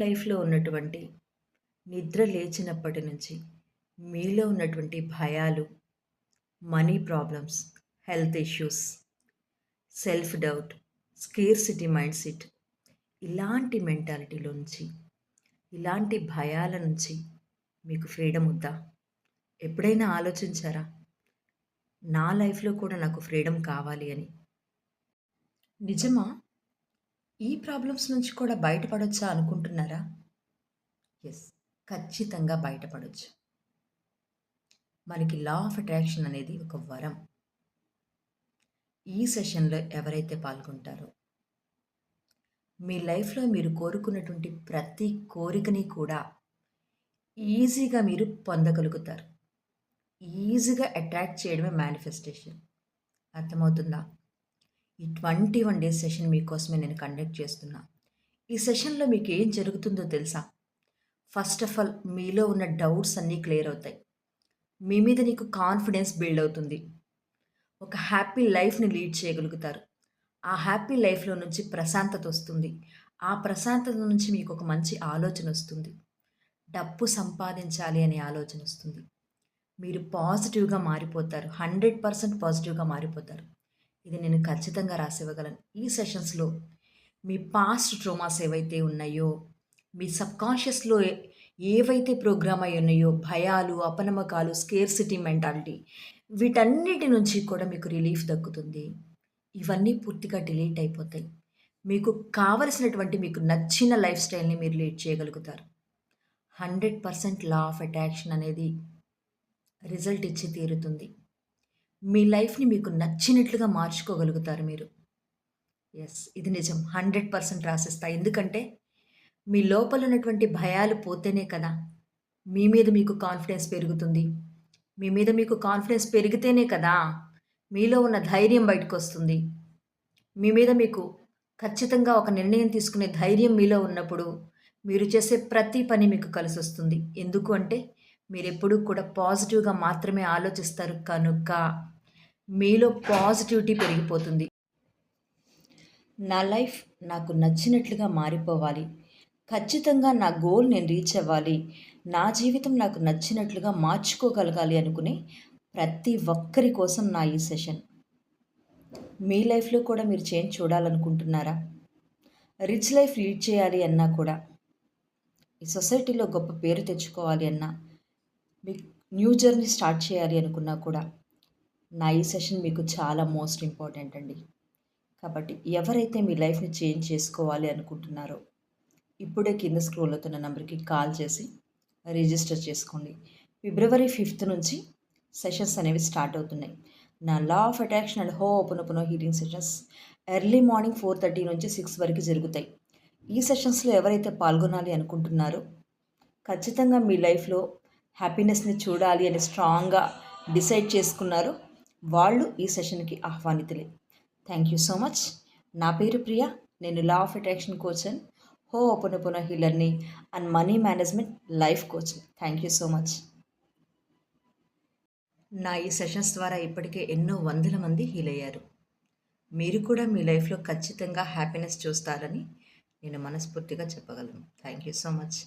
లైఫ్‌లో ఉన్నటువంటి నిద్ర లేచినప్పటి నుంచి మీలో ఉన్నటువంటి భయాలు, money problems, health issues, self doubt, scarcity mindset ఇలాంటి మెంటాలిటీలో నుంచి, ఇలాంటి భయాల నుంచి మీకు ఫ్రీడమ్ వద్దా? ఎప్పుడైనా ఆలోచించారా? నా లైఫ్‌లో కూడా నాకు ఫ్రీడమ్ కావాలి అని. నిజమా? ఈ ప్రాబ్లమ్స్ నుంచి కూడా బయటపడొచ్చా అనుకుంటున్నారా? ఎస్ ఖచ్చితంగా బయటపడొచ్చు. మనకి లా ఆఫ్ అట్రాక్షన్ అనేది ఒక వరం. ఈ సెషన్‌లో ఎవరైతే పాల్గొంటారో మీ లైఫ్‌లో మీరు కోరుకున్నటువంటి ప్రతి కోరికని కూడా ఈజీగా మీరు పొందగలుగుతారు. ఈజీగా అట్రాక్ట్ చేయడమే మేనిఫెస్టేషన్. అర్థమవుతుందా? ఈ 21 డేస్ సెషన్ మీకోసమే నేను కండక్ట్ చేస్తున్నా. ఈ సెషన్‌లో మీకు ఏం జరుగుతుందో తెలుసా? ఫస్ట్ ఆఫ్ ఆల్ మీలో ఉన్న డౌట్స్ అన్నీ క్లియర్ అవుతాయి. మీ మీద నీకు కాన్ఫిడెన్స్ బిల్డ్ అవుతుంది. ఒక హ్యాపీ లైఫ్‌ని లీడ్ చేయగలుగుతారు. ఆ హ్యాపీ లైఫ్‌లో నుంచి ప్రశాంతత వస్తుంది. ఆ ప్రశాంతత నుంచి మీకు ఒక మంచి ఆలోచన వస్తుంది. డబ్బు సంపాదించాలి అనే ఆలోచన వస్తుంది. మీరు పాజిటివ్‌గా మారిపోతారు. 100% పాజిటివ్‌గా మారిపోతారు. ఇది నేను ఖచ్చితంగా రాసివ్వగలను. ఈ సెషన్స్‌లో మీ పాస్ట్ ట్రోమాస్ ఏవైతే ఉన్నాయో, మీ సబ్‌కాన్షియస్‌లో ఏవైతే ప్రోగ్రామ్ అయి ఉన్నాయో, భయాలు, అపనమ్మకాలు, స్కేర్సిటీ మెంటాలిటీ వీటన్నిటి నుంచి కూడా మీకు రిలీఫ్ దక్కుతుంది. ఇవన్నీ పూర్తిగా డిలీట్ అయిపోతాయి. మీకు కావలసినటువంటి మీకు నచ్చిన లైఫ్ స్టైల్‌ని మీరు లీడ్ చేయగలుగుతారు. 100% లా ఆఫ్ అట్రాక్షన్ అనేది రిజల్ట్ ఇచ్చి తీరుతుంది. మీ లైఫ్‌ని మీకు నచ్చినట్లుగా మార్చుకోగలుగుతారు మీరు. ఎస్ ఇది నిజం. 100% రాసిస్తా. ఎందుకంటే మీ లోపల ఉన్నటువంటి భయాలు పోతేనే కదా! మీ మీద మీకు కాన్ఫిడెన్స్ పెరుగుతుంది. మీ మీద మీకు కాన్ఫిడెన్స్ పెరిగితేనే కదా! మీలో ఉన్న ధైర్యం బయటకొస్తుంది. మీ మీద మీకు ఖచ్చితంగా ఒక నిర్ణయం తీసుకునే ధైర్యం మీలో ఉన్నప్పుడు మీరు చేసే ప్రతి పని మీకు కలిసి వస్తుంది ఎందుకు అంటే మీరెప్పుడూ కూడా పాజిటివ్‌గా మాత్రమే ఆలోచిస్తారు కనుక మీలో పాజిటివిటీ పెరిగిపోతుంది. నా లైఫ్ నాకు నచ్చినట్లుగా మారిపోవాలి. ఖచ్చితంగా నా గోల్ నేను రీచ్ అవ్వాలి. నా జీవితం నాకు నచ్చినట్లుగా మార్చుకోగలగాలి అనుకునే ప్రతి ఒక్కరి కోసం నా ఈ సెషన్. మీ లైఫ్‌లో కూడా మీరు చేంజ్ చూడాలనుకుంటున్నారా? రిచ్ లైఫ్ లీడ్ చేయాలి అన్నా కూడా, ఈ సొసైటీలో గొప్ప పేరు తెచ్చుకోవాలి అన్నా, మీకు న్యూ జర్నీ స్టార్ట్ చేయాలి అనుకున్నా కూడా, నా ఈ సెషన్ మీకు చాలా మోస్ట్ ఇంపార్టెంట్ అండి. కాబట్టి ఎవరైతే మీ లైఫ్‌ని చేంజ్ చేసుకోవాలి అనుకుంటున్నారో, ఇప్పుడే కింద స్క్రోల్ అవుతున్న నెంబర్కి కాల్ చేసి రిజిస్టర్ చేసుకోండి. ఫిబ్రవరి ఫిఫ్త్ నుంచి సెషన్స్ అనేవి స్టార్ట్ అవుతున్నాయి. నా law of attraction and ho'oponopono healing sessions early morning 4:30 నుంచి సిక్స్ వరకు జరుగుతాయి. ఈ సెషన్స్‌లో ఎవరైతే పాల్గొనాలి అనుకుంటున్నారో, ఖచ్చితంగా మీ లైఫ్‌లో హ్యాపీనెస్‌ని చూడాలి అని స్ట్రాంగ్‌గా డిసైడ్ చేసుకున్నారు వాళ్ళు ఈ సెషన్‌కి ఆహ్వానితులే. Thank you so much. నా పేరు ప్రియ. నేను law of attraction coach and ho'oponopono హీలర్‌ని and money management life coach thank you so much. నా ఈ సెషన్స్ ద్వారా ఇప్పటికే ఎన్నో వందల మంది హీల్ అయ్యారు. మీరు కూడా మీ లైఫ్‌లో ఖచ్చితంగా హ్యాపీనెస్ చూస్తారని నేను మనస్ఫూర్తిగా చెప్పగలను. Thank you so much.